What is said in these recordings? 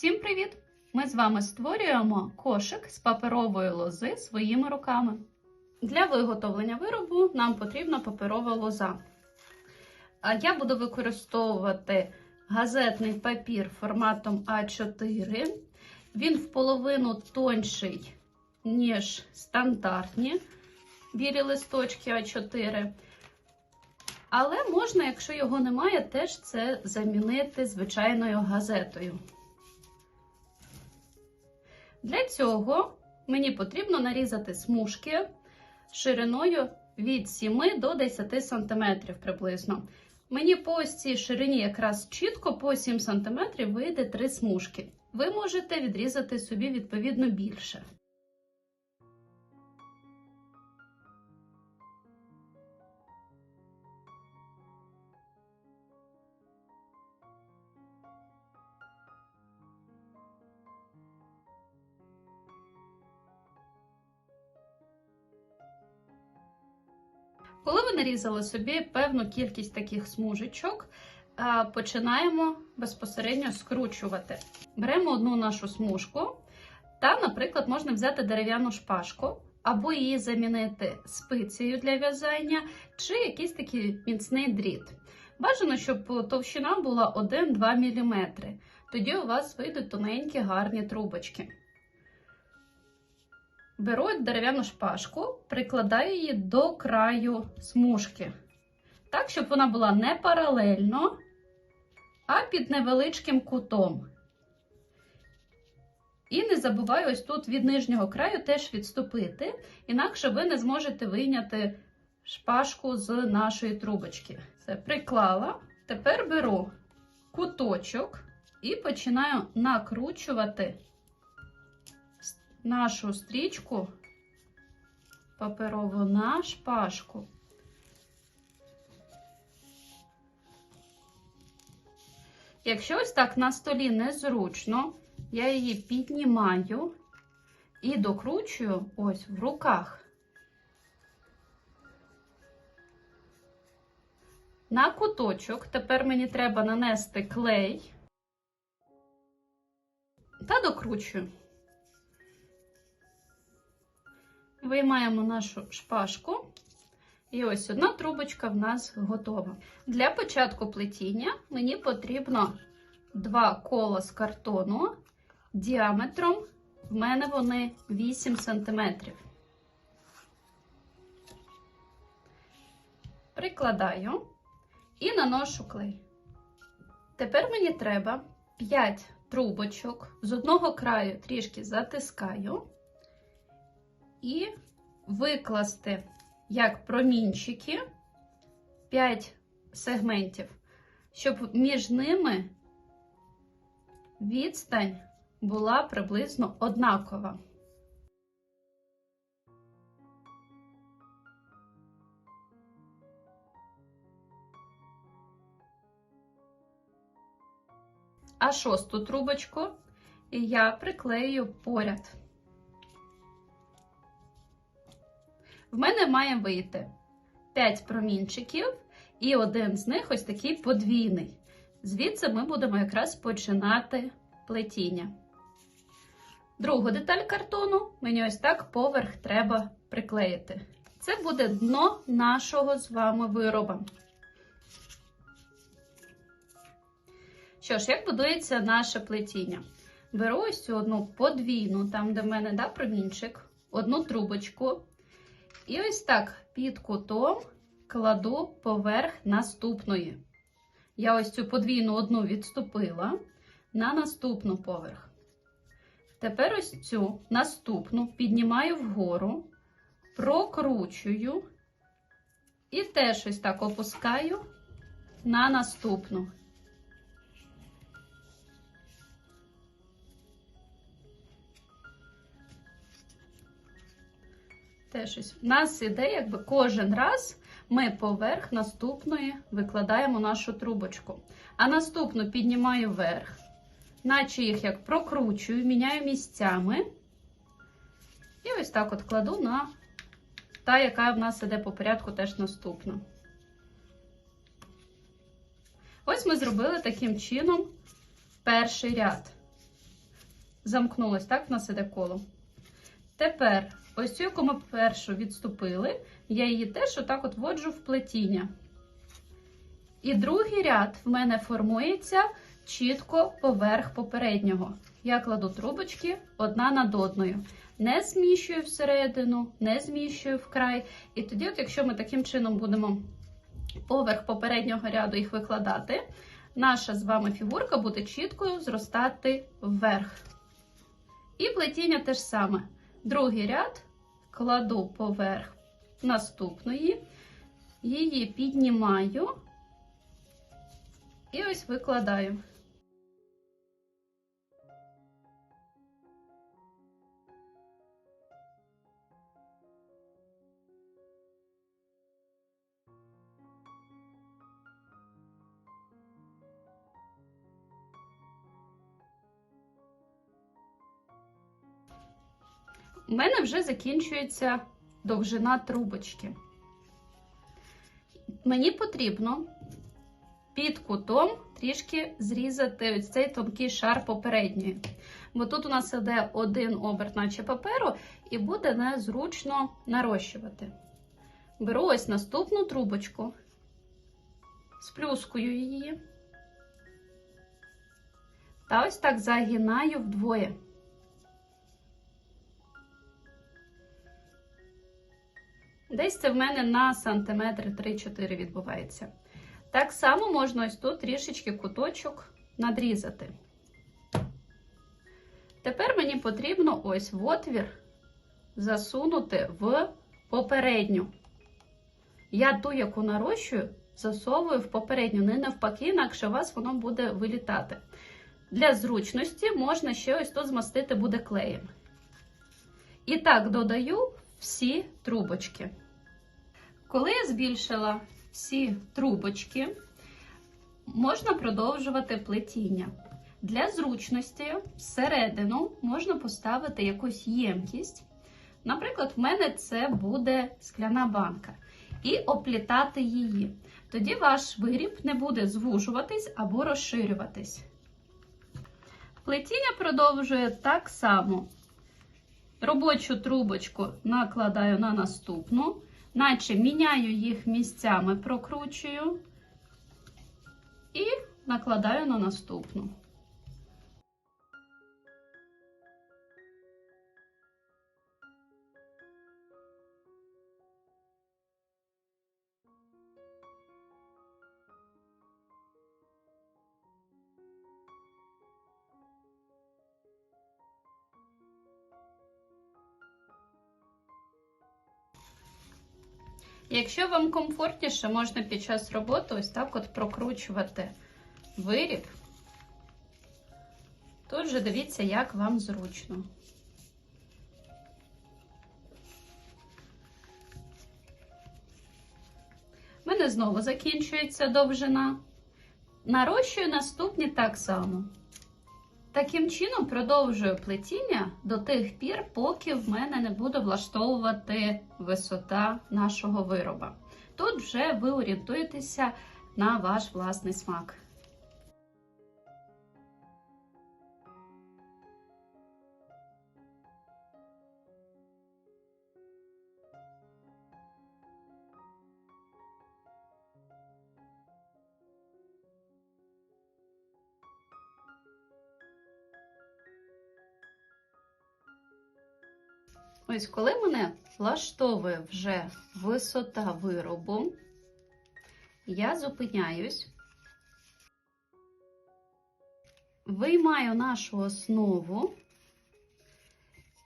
Всім привіт! Ми з вами створюємо кошик з паперової лози своїми руками. Для виготовлення виробу нам потрібна паперова лоза. Я буду використовувати газетний папір форматом А4. Він в половину тонший, ніж стандартні білі листочки А4. Але можна, якщо його немає, теж це замінити звичайною газетою. Для цього мені потрібно нарізати смужки шириною від 7 до 10 см приблизно. Мені по ось цій ширині якраз чітко по 7 см вийде 3 смужки. Ви можете відрізати собі відповідно більше. Нарізали собі певну кількість таких смужечок, починаємо безпосередньо скручувати. Беремо одну нашу смужку, та, наприклад, можна взяти дерев'яну шпажку, або її замінити спицею для в'язання, чи якийсь такий міцний дріт. Бажано, щоб товщина була 1-2 мм. Тоді у вас вийдуть тоненькі гарні трубочки. Беру дерев'яну шпажку, прикладаю її до краю смужки. Так, щоб вона була не паралельно, а під невеличким кутом. І не забуваю ось тут від нижнього краю теж відступити, інакше ви не зможете вийняти шпажку з нашої трубочки. Все, приклала. Тепер беру куточок і починаю накручувати нашу стрічку паперову на шпажку. Якщо ось так на столі незручно, я її піднімаю і докручую ось в руках. На куточок тепер мені треба нанести клей та докручую. Виймаємо нашу шпажку. І ось одна трубочка в нас готова. Для початку плетіння мені потрібно два кола з картону діаметром, в мене вони 8 см. Прикладаю і наношу клей. Тепер мені треба 5 трубочок, з одного краю трішки затискаю і викласти як промінчики 5 сегментів, щоб між ними відстань була приблизно однакова. А шосту трубочку я приклею поряд. В мене має вийти 5 промінчиків, і один з них ось такий подвійний. Звідси ми будемо якраз починати плетіння. Другу деталь картону мені ось так поверх треба приклеїти. Це буде дно нашого з вами вироба. Що ж, як будується наше плетіння? Беру ось цю одну подвійну, там, де в мене да, промінчик, одну трубочку. І ось так під кутом кладу поверх наступної. Я ось цю подвійну одну відступила на наступну поверх. Тепер ось цю наступну піднімаю вгору, прокручую і теж ось так опускаю на наступну. Теж ось. У нас іде, якби кожен раз ми поверх наступної викладаємо нашу трубочку. А наступну піднімаю вверх, наче їх як прокручую, міняю місцями. І ось так от кладу на та, яка в нас іде по порядку, теж наступна. Ось ми зробили таким чином перший ряд. замкнулось, так, в нас іде коло. Тепер, ось цю, яку ми першу відступили, я її теж отак от вводжу в плетіння. І другий ряд в мене формується чітко поверх попереднього. Я кладу трубочки одна над одною. Не зміщую всередину, не зміщую в край. І тоді, от якщо ми таким чином будемо поверх попереднього ряду їх викладати, наша з вами фігурка буде чіткою зростати вверх. І плетіння те ж саме. Другий ряд. Кладу поверх наступної, її піднімаю. І ось викладаю. У мене вже закінчується довжина трубочки. Мені потрібно під кутом трішки зрізати ось цей тонкий шар попередньої. Бо тут у нас іде один оберт, наче паперу, і буде незручно нарощувати. Беру ось наступну трубочку, сплюскую її. Та ось так загинаю вдвоє. Десь це в мене на сантиметри 3-4 відбувається. Так само можна ось тут трішечки куточок надрізати. Тепер мені потрібно ось в отвір засунути в попередню. Я ту, яку нарощую, засовую в попередню, не навпаки, інакше у вас воно буде вилітати. Для зручності можна ще ось тут змастити буде клеєм. І так додаю всі трубочки. Коли я збільшила всі трубочки, можна продовжувати плетіння. Для зручності всередину можна поставити якусь ємкість. Наприклад, в мене це буде скляна банка, і оплітати її. Тоді ваш виріб не буде звужуватись або розширюватись. Плетіння продовжує так само. Робочу трубочку накладаю на наступну, наче міняю їх місцями, прокручую і накладаю на наступну. Якщо вам комфортніше, можна під час роботи ось так от прокручувати виріб. Тут же дивіться, як вам зручно. У мене знову закінчується довжина. Нарощую наступні так само. Таким чином продовжую плетіння до тих пір, поки в мене не буде влаштовувати висота нашого вироба. Тут вже ви орієнтуєтеся на ваш власний смак. Ось, коли мене влаштовує вже висота виробу, я зупиняюсь, виймаю нашу основу,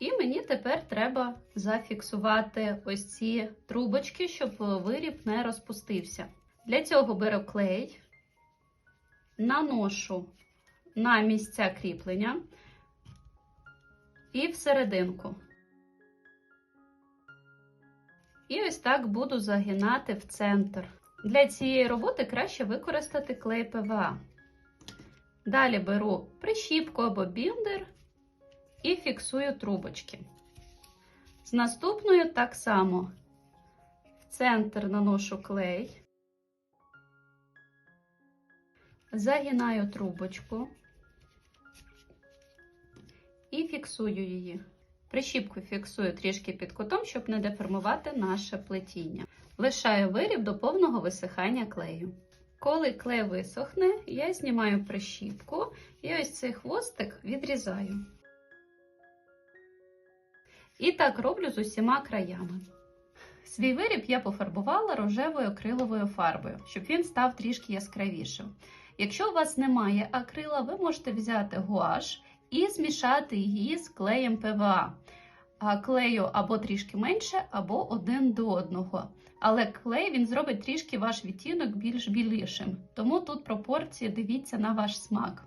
і мені тепер треба зафіксувати ось ці трубочки, щоб виріб не розпустився. Для цього беру клей, наношу на місця кріплення і всерединку. І ось так буду загинати в центр. Для цієї роботи краще використати клей ПВА. Далі беру прищіпку або біндер і фіксую трубочки. З наступною так само в центр наношу клей, загинаю трубочку і фіксую її. Прищіпку фіксую трішки під кутом, щоб не деформувати наше плетіння. Лишаю виріб до повного висихання клею. Коли клей висохне, я знімаю прищіпку і ось цей хвостик відрізаю. І так роблю з усіма краями. Свій виріб я пофарбувала рожевою акриловою фарбою, щоб він став трішки яскравішим. Якщо у вас немає акрила, ви можете взяти гуаш і змішати її з клеєм ПВА. Клею або трішки менше, або один до одного. Але клей він зробить трішки ваш відтінок більш білішим. Тому тут пропорції дивіться на ваш смак.